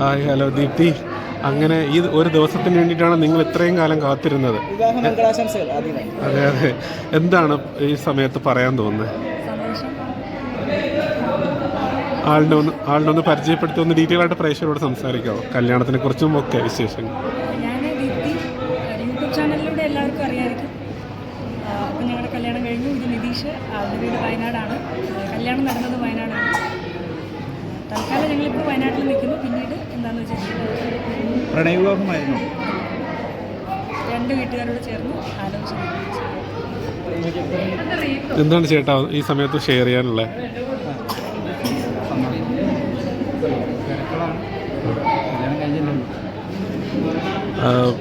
Hi hello Deepthi. അങ്ങനെ ഈ ഒരു ദിവസത്തിന് വേണ്ടിയിട്ടാണ് നിങ്ങൾ ഇത്രയും കാലം കാത്തിരുന്നത്. അതെ അതെ. എന്താണ് ഈ സമയത്ത് പറയാൻ തോന്നുന്നത്? ആളിനെ ഒന്ന് ആളിനെ ഒന്ന് പരിചയപ്പെടുത്തി ഒന്ന് ഡീറ്റെയിൽ ആയിട്ട് പ്രേക്ഷകരോട് സംസാരിക്കാമോ കല്യാണത്തിനെ കുറിച്ചും ഒക്കെ വിശേഷങ്ങൾ. ഞാൻ ദീപ്തി. യൂട്യൂബ് ചാനലിലൂടെ എല്ലാവർക്കും അറിയാമായിരിക്കും ആ, അപ്പം ഞങ്ങളുടെ കല്യാണം കഴിഞ്ഞു. ഇത് നിതീഷ്. ആളുടെ വീട് വയനാടാണ്. കല്യാണം നടന്നത് വയനാടാണ്. തൽക്കാലം ഞങ്ങളിപ്പോൾ വയനാട്ടിൽ നിൽക്കുന്നു. പിന്നീട് എന്താണെന്ന് പ്രണയവിവാഹമായിരുന്നു. രണ്ട് വീട്ടുകാരോട് ചേർന്ന് ആലോചന എന്താണ് ചേട്ടാ ഈ സമയത്ത് ഷെയർ ചെയ്യാനുള്ളത്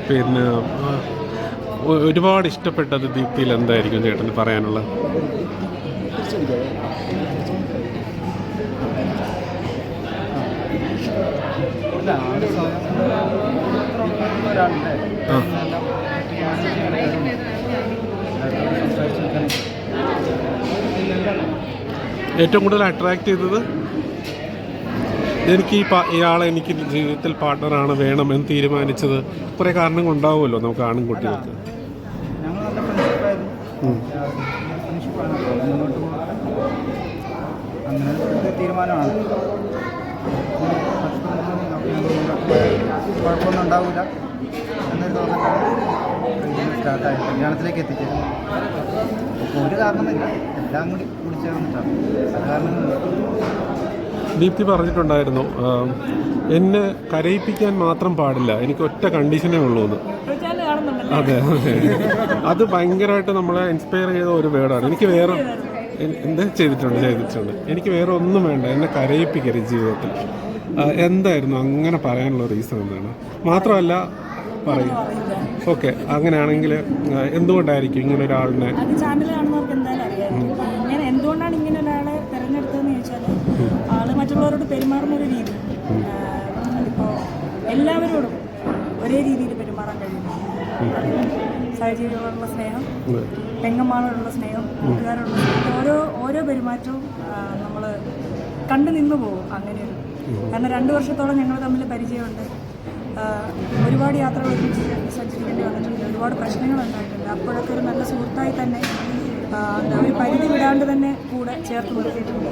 പിന്നെ ഒരുപാട് ഇഷ്ടപ്പെട്ടത് ദീപ്തിയിൽ എന്തായിരിക്കും ചേട്ടന് പറയാനുള്ളത് ഇല്ല ആൾ ഒരാളുണ്ട് ആ. ഏറ്റവും കൂടുതൽ അട്രാക്ട് ചെയ്തത് എനിക്ക് ഈ ഇയാളെ എനിക്ക് ജീവിതത്തിൽ പാർട്ട്ണറാണ് വേണം എന്ന് തീരുമാനിച്ചത് കുറേ കാരണങ്ങൾ ഉണ്ടാവുമല്ലോ നമുക്ക് ആണും കുട്ടികൾക്ക്. നല്ല കുഴപ്പമൊന്നും ഉണ്ടാവില്ല എന്നൊരു തോന്നലാണ്. സ്റ്റാർട്ടായത് കല്യാണത്തിലേക്ക് എത്തിച്ചത് അപ്പോൾ ഒരു കാരണമില്ല എല്ലാം കൂടി കൂടി ചേർന്നിട്ടാണ് അത് ദീപ്തി പറഞ്ഞിട്ടുണ്ടായിരുന്നു എന്നെ കരയിപ്പിക്കാൻ മാത്രം പാടില്ല. എനിക്ക് ഒറ്റ കണ്ടീഷനേ ഉള്ളൂ എന്ന്. അതെ അതെ. അത് ഭയങ്കരമായിട്ട് നമ്മളെ ഇൻസ്പയർ ചെയ്ത ഒരു വേർഡാണ്. എനിക്ക് വേറെ എന്താ ചെയ്തിട്ടുണ്ട് ചെയ്തിട്ടുണ്ട്. എനിക്ക് വേറെ ഒന്നും വേണ്ട. എന്നെ കരയിപ്പിക്കരുത് ജീവിതത്തിൽ. എന്തായിരുന്നു അങ്ങനെ പറയാനുള്ള റീസൺ എന്താണ്? മാത്രമല്ല പറയും. ഓക്കെ അങ്ങനെയാണെങ്കിൽ എന്തുകൊണ്ടായിരിക്കും ഇങ്ങനെ ഒരാളിനെ ഇങ്ങനെ എന്തുകൊണ്ടാണ് ഇങ്ങനെ ഒരാളെ തിരഞ്ഞെടുത്തതെന്ന് ചോദിച്ചാൽ ആൾ മറ്റുള്ളവരോട് പെരുമാറുന്ന ഒരു രീതി. ഇപ്പോൾ എല്ലാവരോടും ഒരേ രീതിയിൽ പെരുമാറാൻ കഴിയുന്നു സഹജീവികളോടുള്ള സ്നേഹം പെങ്ങന്മാരോടുള്ള സ്നേഹം കൂട്ടുകാരോടുള്ള ഓരോ ഓരോ പെരുമാറ്റവും നമ്മൾ കണ്ടു നിന്നു പോകും. അങ്ങനെ കാരണം രണ്ട് വർഷത്തോളം ഞങ്ങൾ തമ്മിൽ പരിചയമുണ്ട്. ഒരുപാട് യാത്രകൾ ഒരുമിച്ച് സഞ്ചരിക്കേണ്ടി വന്നിട്ടുണ്ട്. ഒരുപാട് പ്രശ്നങ്ങൾ ഉണ്ടായിട്ടുണ്ട്. അപ്പോഴൊക്കെ ഒരു നല്ല സുഹൃത്തായി തന്നെ എന്താ ഒരു പരിധി വിടാണ്ട് തന്നെ കൂടെ ചേർത്ത് നിർത്തിയിട്ടുണ്ട്.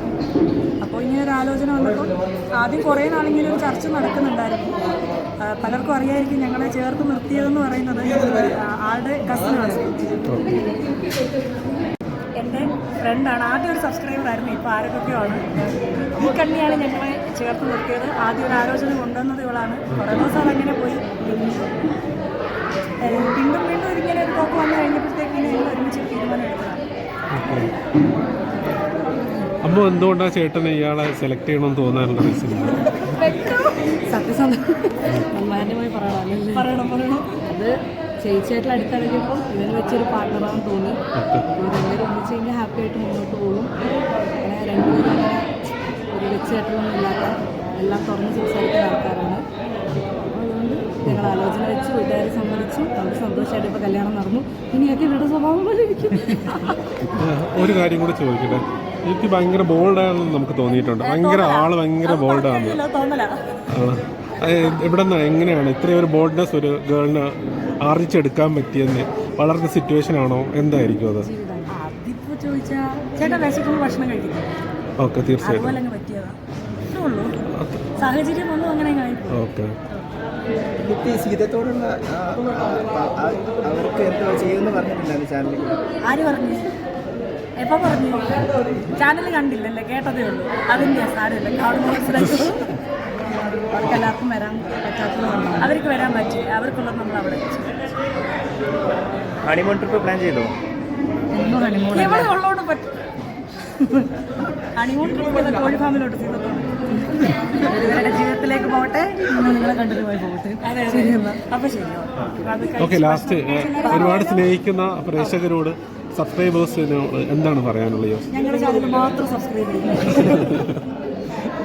അപ്പോൾ ഇങ്ങനെ ഒരു ആലോചന വന്നപ്പോൾ ആദ്യം കുറേ നാളെങ്കിലും ഒരു ചർച്ച നടക്കുന്നുണ്ടായിരുന്നു. പലർക്കും അറിയായിരിക്കും ഞങ്ങളെ ചേർത്ത് നിർത്തിയതെന്ന് പറയുന്നത് ആളുടെ കസിനാണ് ഫ്രണ്ടാണ് ആദ്യം ഒരു സബ്സ്ക്രൈബർ ആയിരുന്നു ഇപ്പോൾ ആരൊക്കെയാണ് ഈ കണ്ണിയാണ് ഞങ്ങളെ ചേർത്ത് നിർത്തിയത്. ആദ്യം ഒരു ആലോചന കൊണ്ടുവന്നത് ഇവളാണ്. കുറേ ദിവസം അതങ്ങനെ പോയി. വീണ്ടും വീണ്ടും ഇതിങ്ങനെ ഒരു ടോക്ക് വന്നു കഴിഞ്ഞപ്പോഴത്തേക്ക് ഞങ്ങൾ ഒരുമിച്ച് ഒരു തീരുമാനം എടുത്തതാണ്. അമ്മ എന്തുകൊണ്ടാണ് ചേട്ടനെ ഇയാളെ സെലക്ട് ചെയ്യണമെന്ന് തോന്നാനുള്ള റീസൺ സത്യസന്ധ. മാന്യമായി പറയണം പറയണം പറയണം. അത് ചേച്ചിയായിട്ടുള്ള അടുത്തിറങ്ങിയപ്പോൾ ഇവന് വെച്ചൊരു പാർട്ണറാണെന്ന് തോന്നി. ഒന്നിച്ച് കഴിഞ്ഞാൽ ആയിട്ട് മുന്നോട്ട് പോകും. അങ്ങനെ രണ്ടുപേരും അങ്ങനെ ഒരു വെച്ചായിട്ടൊന്നും ഇല്ലാത്ത എല്ലാം തുറന്ന് സംസാരിക്കുന്ന ആൾക്കാരാണ്. അതുകൊണ്ട് ഞങ്ങൾ ആലോചന വെച്ച് വീട്ടുകാരെ സമ്മതിച്ചു നമുക്ക് സന്തോഷമായിട്ട് ഇപ്പോൾ കല്യാണം നടന്നു. ഇനിയൊക്കെ ഇവരുടെ സ്വഭാവം പോലെ ഇരിക്കും. ഒരു കാര്യം കൂടി ചോദിക്കട്ടെ? എനിക്ക് ഭയങ്കര ബോൾഡാണെന്ന് നമുക്ക് തോന്നിയിട്ടുണ്ട്. ഭയങ്കര ആൾ ഭയങ്കര ബോൾഡാണ് ഇവിടെ നിന്ന് എങ്ങനെയാണ് ഇത്രയും ഒരു ബോൾഡ്നെസ് ഒരു ഗേളിന് ആർജിച്ചെടുക്കാൻ പറ്റിയെന്ന്? വളർന്ന സിറ്റുവേഷൻ ആണോ? എന്തായിരിക്കും അത്? ചോദിച്ചാൽ ചേട്ടൻ വിശക്കുമ്പോൾ ഭക്ഷണം കഴിക്കും ഓക്കെ തീർച്ചയായിട്ടും. അതുപോലെ അങ്ങ് പറ്റിയതാ. അത്രേ ഉള്ളൂ. സാഹചര്യം ഒന്നും അങ്ങനെ അങ്ങ് ആയിപ്പോയി. ഓക്കെ. ഇപ്പം ഈ സീതത്തോടുള്ള ആ, ആ, ആ, അവർക്ക് എന്തോ ചെയ്യുമെന്ന് പറഞ്ഞിട്ടുണ്ടായിരുന്നു ചാനലിൽ ആര് പറഞ്ഞു? എപ്പോ പറഞ്ഞു? ചാനൽ കണ്ടില്ലല്ലേ കേട്ടതേ ഉള്ളൂ. അതിന്റെ സാരമില്ല. മനസ്സിലാക്കി. അവർക്ക് എല്ലാവർക്കും വരാൻ അവർക്ക് വരാൻ പറ്റി. അവർക്കുള്ളത് നമ്മൾ അവിടെ വെച്ചു. ഹണിമൂൺ ട്രിപ്പ് പ്ലാൻ ചെയ്തോ? എവിടെ ഉള്ളോണ്ട് പറ്റും ഹണിമൂൺ ട്രിപ്പ് കോഴി ഫാമിലോട്ട് ചെയ്തോളൂ ഇവരുടെ ജീവിതത്തിലേക്ക് പോകട്ടെ. നിങ്ങളെ പോകട്ടെ. അപ്പൊ ശരി. ഓക്കെ ലാസ്റ്റ് ഒരുപാട് സ്നേഹിക്കുന്ന പ്രേക്ഷകരോട് സബ്സ്ക്രൈബേഴ്സിനോട് എന്താണ് പറയാനുള്ളത്? യോസ് ഞങ്ങളുടെ ചാനൽ മാത്രം സബ്സ്ക്രൈബ് ചെയ്യുന്നു